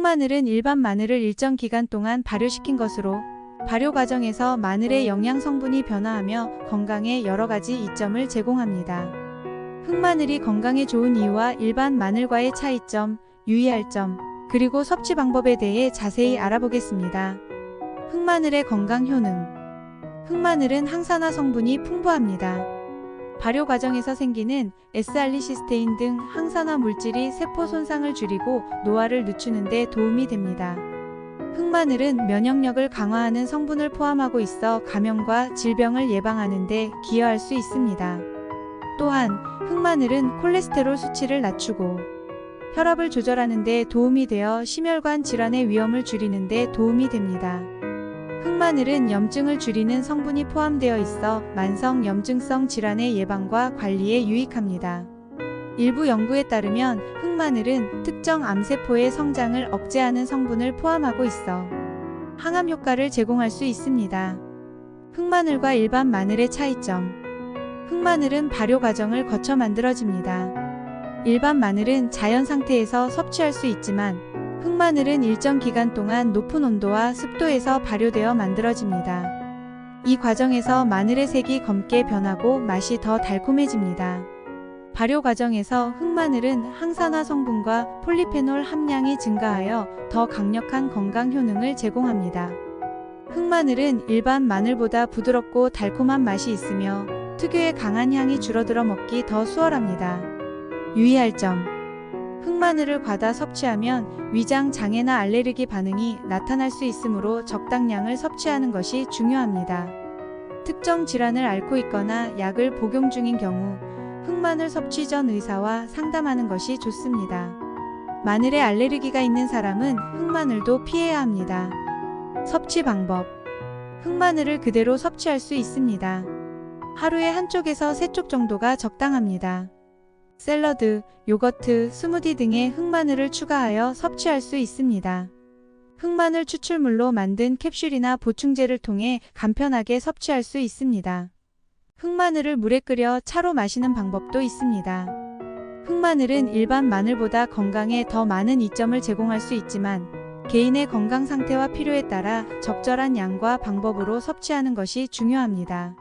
흑마늘은 일반 마늘을 일정 기간 동안 발효시킨 것으로 발효 과정에서 마늘의 영양 성분이 변화하며 건강에 여러 가지 이점을 제공합니다. 흑마늘이 건강에 좋은 이유와 일반 마늘과의 차이점, 유의할 점, 그리고 섭취 방법에 대해 자세히 알아보겠습니다. 흑마늘의 건강 효능. 흑마늘은 항산화 성분이 풍부합니다. 발효 과정에서 생기는 S알리시스테인 등 항산화 물질이 세포 손상을 줄이고 노화를 늦추는 데 도움이 됩니다. 흑마늘은 면역력을 강화하는 성분을 포함하고 있어 감염과 질병을 예방하는 데 기여할 수 있습니다. 또한 흑마늘은 콜레스테롤 수치를 낮추고 혈압을 조절하는 데 도움이 되어 심혈관 질환의 위험을 줄이는 데 도움이 됩니다. 흑마늘은 염증을 줄이는 성분이 포함되어 있어 만성 염증성 질환의 예방과 관리에 유익합니다. 일부 연구에 따르면 흑마늘은 특정 암세포의 성장을 억제하는 성분을 포함하고 있어 항암 효과를 제공할 수 있습니다. 흑마늘과 일반 마늘의 차이점. 흑마늘은 발효 과정을 거쳐 만들어집니다. 일반 마늘은 자연 상태에서 섭취할 수 있지만 흑마늘은 일정 기간 동안 높은 온도와 습도에서 발효되어 만들어집니다. 이 과정에서 마늘의 색이 검게 변하고 맛이 더 달콤해집니다. 발효 과정에서 흑마늘은 항산화 성분과 폴리페놀 함량이 증가하여 더 강력한 건강 효능을 제공합니다. 흑마늘은 일반 마늘보다 부드럽고 달콤한 맛이 있으며 특유의 강한 향이 줄어들어 먹기 더 수월합니다. 유의할 점. 흑마늘을 과다 섭취하면 위장 장애나 알레르기 반응이 나타날 수 있으므로 적당량을 섭취하는 것이 중요합니다. 특정 질환을 앓고 있거나 약을 복용 중인 경우 흑마늘 섭취 전 의사와 상담하는 것이 좋습니다. 마늘에 알레르기가 있는 사람은 흑마늘도 피해야 합니다. 섭취 방법. 흑마늘을 그대로 섭취할 수 있습니다. 하루에 한쪽에서 세 쪽 정도가 적당합니다. 샐러드, 요거트, 스무디 등에 흑마늘을 추가하여 섭취할 수 있습니다. 흑마늘 추출물로 만든 캡슐이나 보충제를 통해 간편하게 섭취할 수 있습니다. 흑마늘을 물에 끓여 차로 마시는 방법도 있습니다. 흑마늘은 일반 마늘보다 건강에 더 많은 이점을 제공할 수 있지만 개인의 건강 상태와 필요에 따라 적절한 양과 방법으로 섭취하는 것이 중요합니다.